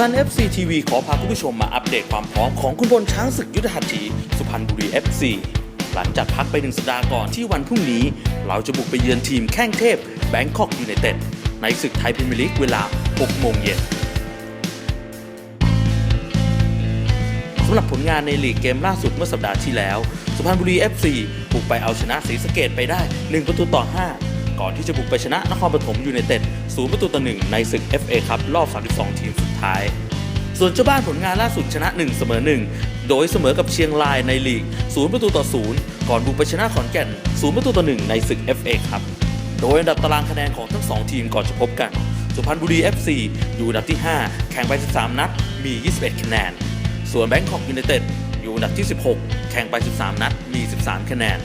พรรณ FC TV ขอพาคุณผู้ชมมาอัปเดตความพร้อมของคุณบอลช้างศึกยุทธหัตถีสุพรรณบุรี FC หลังจากพักไปหนึ่งสัปดาห์ก่อนที่วันพรุ่งนี้ เราจะบุกไปเยือนทีมแข้งเทพแบงคอกยูไนเต็ดในศึกไทยพรีเมียร์ลีกเวลา 6 โมงเย็นสำหรับผลงานในลีกเกมล่าสุดเมื่อสัปดาห์ที่แล้ว สุพรรณบุรี FC บุกไปเอาชนะศรีสะเกดไปได้ 1 ประตูต่อ 5 ก่อนที่จะบุกไปชนะนครปฐมยูไนเต็ด0ประตูต่อ1ในศึก FA ครับรอบ 32 ทีมสุดท้าย ส่วนเจ้าบ้านผลงานล่าสุดชนะ 1 เสมอ 1 โดยเสมอกับเชียงรายในลีก0ประตูต่อ0ก่อนบุกไปชนะขอนแก่น0ประตูต่อ1ในศึก FA ครับโดยอันดับตารางคะแนนของทั้ง 2 ทีมก่อนจะพบกัน สุพรรณบุรี FC อยู่อันดับที่ 5 แข่งไป 13 นัด มี 21 คะแนน ส่วนแบงคอกยูไนเต็ดอยู่อันดับที่ 16 แข่งไป 13 นัด มี 13 คะแนน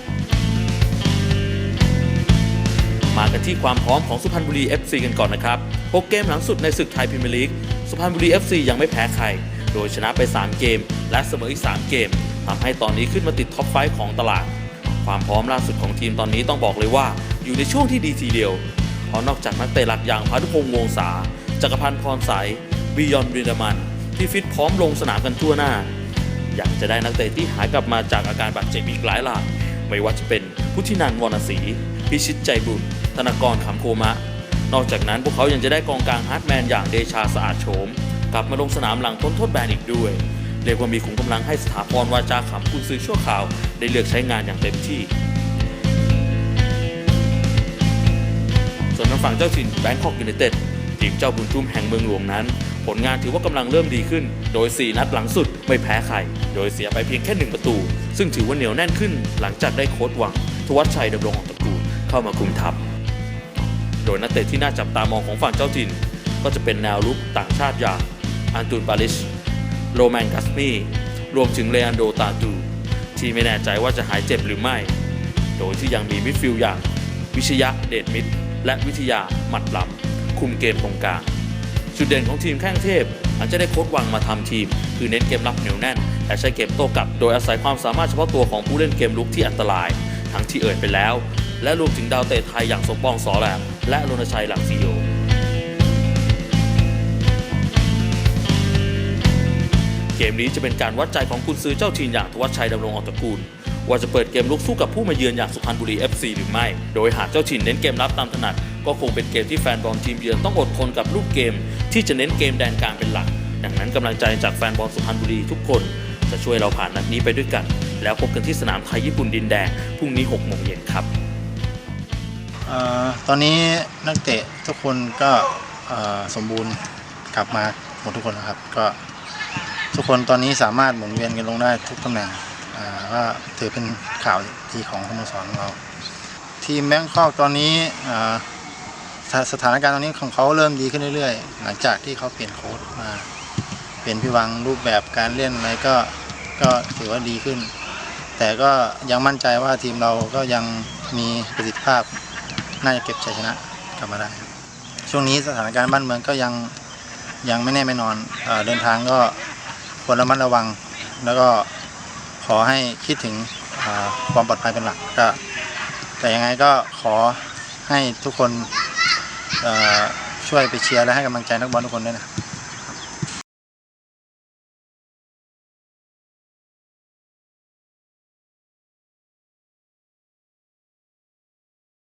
กันที่ความพร้อมของสุพรรณบุรี FC กันก่อนนะครับ6เกมหลังสุดในศึกไทยพรีเมียร์ลีก สุพรรณบุรี FC ยังไม่แพ้ใคร โดยชนะไป 3 เกม และเสมออีก 3 เกมทำให้ตอนนี้ขึ้นมาติดท็อปไฟของตลาด ความพร้อมล่าสุดของทีมตอนนี้ต้องบอกเลยว่า อยู่ในช่วงที่ดีทีเดียว เพราะนอกจากนักเตะหลักอย่างพานุพงษ์วงศา จักรพันธ์พรสายบิยอนรินดามัน ที่ฟิตพร้อมลงสนามกันทั่วหน้า อยากจะได้นักเตะที่หายกลับมาจากอาการบาดเจ็บอีกหลายรายไม่ว่าจะเป็นพุทธินันวรรณศรีพิชิตใจบุญ ธนกรขำโคมะ นอกจากนั้นพวกเขายังจะได้กองกลางฮาร์ดแมนอย่างเดชาสะอาดโฉมกลับมาลงสนามหลังพ้นโทษแบนอีกด้วย เรียกว่ามีขุมกำลังให้สถาพรวาจาขำคุณซื้อชั่วข่าว ได้เลือกใช้งานอย่างเต็มที่ ส่วนทางฝั่งเจ้าถิ่นแบงคอกยูไนเต็ดทีมเจ้าบุญทุ่มแห่งเมืองหลวงนั้น ผลงานถือว่ากำลังเริ่มดีขึ้น โดย 4 นัดหลังสุดไม่แพ้ใคร โดยเสียไปเพียงแค่ 1 ประตู ซึ่งถือว่าเหนียวแน่นขึ้นหลังจากได้โค้ดหวัง ทวัชชัยดำรงออกตระกูลเข้ามาคุมทัพ ดยนักเตะที่น่าจับตามองของฝั่งเจ้าถิ่น ก็จะเป็นแนวรุกต่างชาติอย่างอันตูนบาลิช โรแมนกัสมีรวมถึงเลอันโดตาตู ที่ไม่แน่ใจว่าจะหายเจ็บหรือไม่ โดยที่ยังมีมิดฟิลด์อย่าง วิชยะเดชมิตรและวิทยาหมัดลำคุมเกมตรงกลางจุดเด่นของทีมแข้งเทพอาจจะได้โค้ดวังมาทำทีม คือเน้นเกมรับเหนียวแน่น และใช้เกมโต้กลับ โดยอาศัยความสามารถเฉพาะตัวของผู้เล่นเกมลุกที่อันตราย ทั้งที่เอ่ยไปแล้ว และรวมถึงดาวเตะไทยอย่างสมปองสอแหลมและรณชัยหลังซีโอเกมนี้จะเป็นการวัดใจของกุนซือเจ้าทีมอย่างทวัชชัยดำรงออกตกูล ว่าจะเปิดเกมลุกสู้กับผู้มาเยือนอย่างสุพรรณบุรี FC หรือไม่ โดยหากเจ้าถิ่นเน้นเกมรับตามถนัด ก็คงเป็นเกมที่แฟนบอลทีมเยือนต้องอดทนกับลูกเกม ที่จะเน้นเกมแดนกลางเป็นหลัก ดังนั้นกำลังใจจากแฟนบอลสุพรรณบุรีทุกคนจะช่วยเราผ่านนัดนี้ไปด้วยกัน แล้วพบกันที่สนามไทยญี่ปุ่นดินแดงพรุ่งนี้6โมงเย็นครับ ตอนนี้นักเตะทุกคนก็สมบูรณ์กลับมาหมดทุกคนนะครับ ก็ทุกคนตอนนี้สามารถหมุนเวียนกันลงได้ทุกตำแหน่งก็ถือเป็นข่าวดีของสโมสรของเรา ทีมแบงคอกตอนนี้สถานการณ์ตอนนี้ของเขาเริ่มดีขึ้นเรื่อยๆ หลังจากที่เขาเปลี่ยนโค้ชมาเปลี่ยนพี่วังรูปแบบการเล่นอะไรก็ก็ถือว่าดีขึ้น แต่ก็ยังมั่นใจว่าทีมเราก็ยังมีประสิทธิภาพ น่าจะเก็บชัยชนะกลับมาได้ครับช่วงนี้สถานการณ์บ้านเมืองก็ยังยังไม่แน่ไม่นอนเอเดินทางก็ควรระมัดระวัง แล้วก็ขอให้คิดถึงความปลอดภัยเป็นหลักก็แต่ยังไงก็ขอให้ทุกคนช่วยไปเชียร์และให้กำลังใจนักบอลทุกคนด้วยนะ